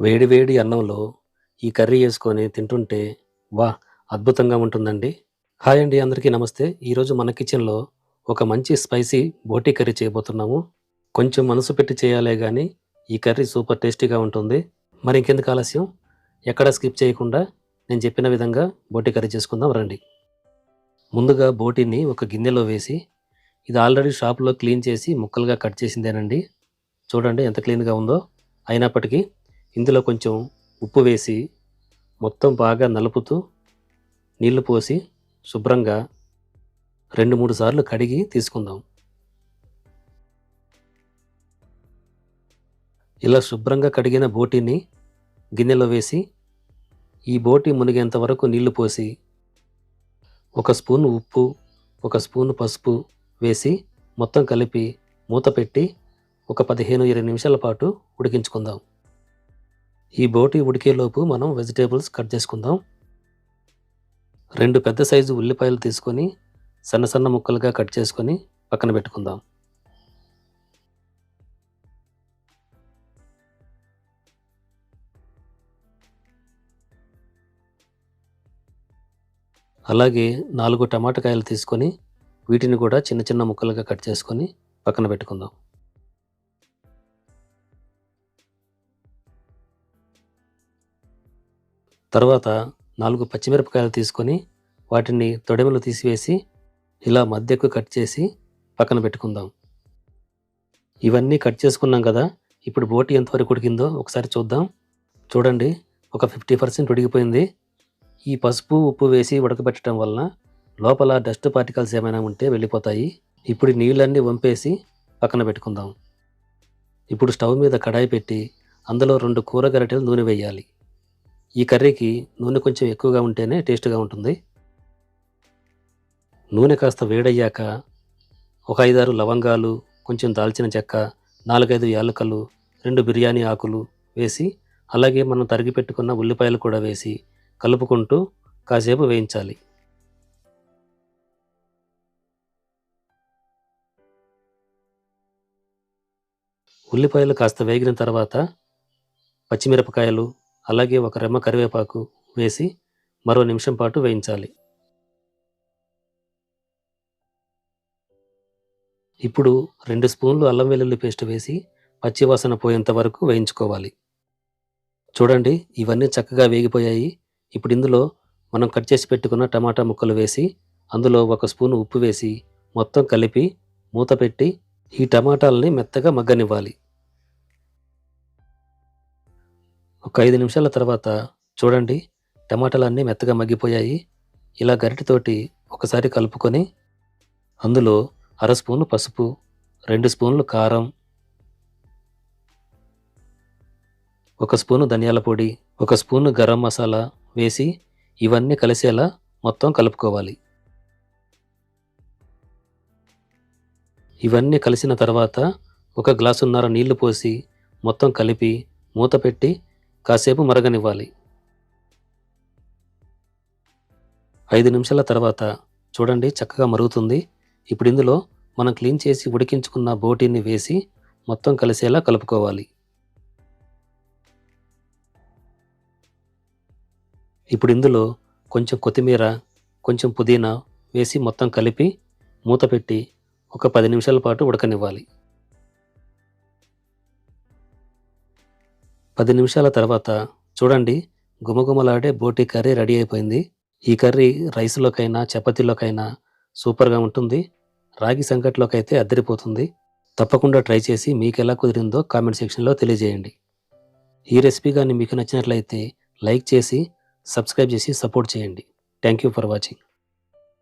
వేడి వేడి అన్నంలో ఈ కర్రీ వేసుకొని తింటుంటే వా అద్భుతంగా ఉంటుందండి. హాయ్ అండి అందరికీ నమస్తే. ఈరోజు మన కిచెన్లో ఒక మంచి స్పైసీ బోటీ కర్రీ చేయబోతున్నాము. కొంచెం మనసు పెట్టి చేయాలే కానీ ఈ కర్రీ సూపర్ టేస్టీగా ఉంటుంది. మరి ఇంకెందుకు ఆలస్యం? ఎక్కడ స్కిప్ చేయకుండా నేను చెప్పిన విధంగా బోటీ కర్రీ చేసుకుందాం రండి. ముందుగా బోటీని ఒక గిన్నెలో వేసి ఇది ఆల్రెడీ షాప్లో క్లీన్ చేసి ముక్కలుగా కట్ చేసిందేనండి. చూడండి ఎంత క్లీన్గా ఉందో. అయినప్పటికీ ఇందులో కొంచెం ఉప్పు వేసి మొత్తం బాగా నలుపుతూ నీళ్ళు పోసి శుభ్రంగా రెండు మూడు సార్లు కడిగి తీసుకుందాం. ఇలా శుభ్రంగా కడిగిన బోటీని గిన్నెలో వేసి ఈ బోటి మునిగేంత వరకు నీళ్ళు పోసి ఒక స్పూన్ ఉప్పు ఒక స్పూన్ పసుపు వేసి మొత్తం కలిపి మూత పెట్టి ఒక పదిహేను ఇరవై నిమిషాల పాటు ఉడికించుకుందాం. ఈ బోటి ఉడికేలోపు మనం వెజిటేబుల్స్ కట్ చేసుకుందాం. రెండు పెద్ద సైజు ఉల్లిపాయలు తీసుకొని సన్న సన్న ముక్కలుగా కట్ చేసుకొని పక్కన పెట్టుకుందాం. అలాగే నాలుగు టమాటకాయలు తీసుకొని వీటిని కూడా చిన్న చిన్న ముక్కలుగా కట్ చేసుకొని పక్కన పెట్టుకుందాం. తర్వాత నాలుగు పచ్చిమిరపకాయలు తీసుకొని వాటిని తొడెమలు తీసివేసి ఇలా మధ్యకు కట్ చేసి పక్కన పెట్టుకుందాం. ఇవన్నీ కట్ చేసుకున్నాం కదా ఇప్పుడు బోటి ఎంతవరకు ఉడికిందో ఒకసారి చూద్దాం. చూడండి ఒక ఫిఫ్టీ పర్సెంట్ ఉడికిపోయింది. ఈ పసుపు ఉప్పు వేసి ఉడకబెట్టడం వలన లోపల డస్ట్ పార్టికల్స్ ఏమైనా ఉంటే వెళ్ళిపోతాయి. ఇప్పుడు నీళ్ళన్నీ వంపేసి పక్కన పెట్టుకుందాం. ఇప్పుడు స్టవ్ మీద కడాయి పెట్టి అందులో రెండు కూర గరిటెలు నూనె వేయాలి. ఈ కర్రీకి నూనె కొంచెం ఎక్కువగా ఉంటేనే టేస్ట్గా ఉంటుంది. నూనె కాస్త వేడయ్యాక ఒక ఐదారు లవంగాలు కొంచెం దాల్చిన చెక్క నాలుగైదు యాలకలు రెండు బిర్యానీ ఆకులు వేసి అలాగే మనం తరిగి పెట్టుకున్న ఉల్లిపాయలు కూడా వేసి కలుపుకుంటూ కాసేపు వేయించాలి. ఉల్లిపాయలు కాస్త వేగిన తర్వాత పచ్చిమిరపకాయలు అలాగే ఒక రెమ్మ కరివేపాకు వేసి మరో నిమిషం పాటు వేయించాలి. ఇప్పుడు రెండు స్పూన్లు అల్లం వెల్లుల్లి పేస్ట్ వేసి పచ్చివాసన పోయేంత వరకు వేయించుకోవాలి. చూడండి ఇవన్నీ చక్కగా వేగిపోయాయి. ఇప్పుడు ఇందులో మనం కట్ చేసి పెట్టుకున్న టమాటా ముక్కలు వేసి అందులో ఒక స్పూన్ ఉప్పు వేసి మొత్తం కలిపి మూత పెట్టి ఈ టమాటాలని మెత్తగా మగ్గనివ్వాలి. ఒక ఐదు నిమిషాల తర్వాత చూడండి టమాటాలు అన్నీ మెత్తగా మగ్గిపోయాయి. ఇలా గరిటెతోటి ఒకసారి కలుపుకొని అందులో అర స్పూను పసుపు రెండు స్పూన్లు కారం ఒక స్పూను ధనియాల పొడి ఒక స్పూను గరం మసాలా వేసి ఇవన్నీ కలిసేలా మొత్తం కలుపుకోవాలి. ఇవన్నీ కలిసిన తర్వాత ఒక గ్లాసున్నర నీళ్ళు పోసి మొత్తం కలిపి మూత పెట్టి కాసేపు మరగనివ్వాలి. ఐదు నిమిషాల తర్వాత చూడండి చక్కగా మరుగుతుంది. ఇప్పుడు ఇందులో మనం క్లీన్ చేసి ఉడికించుకున్న బోటీని వేసి మొత్తం కలిసేలా కలుపుకోవాలి. ఇప్పుడు ఇందులో కొంచెం కొత్తిమీర కొంచెం పుదీనా వేసి మొత్తం కలిపి మూత పెట్టి ఒక పది నిమిషాల పాటు ఉడకనివ్వాలి. పది నిమిషాల తర్వాత చూడండి గుమగుమలాడే బోటి కర్రీ రెడీ అయిపోయింది. ఈ కర్రీ రైస్లోకైనా చపాతీలోకైనా సూపర్గా ఉంటుంది. రాగి సంకట్లోకైతే అద్దరిపోతుంది. తప్పకుండా ట్రై చేసి మీకు ఎలా కుదిరిందో కామెంట్ సెక్షన్లో తెలియజేయండి. ఈ రెసిపీ కానీ మీకు నచ్చినట్లయితే లైక్ చేసి సబ్స్క్రైబ్ చేసి సపోర్ట్ చేయండి. Thank you for watching.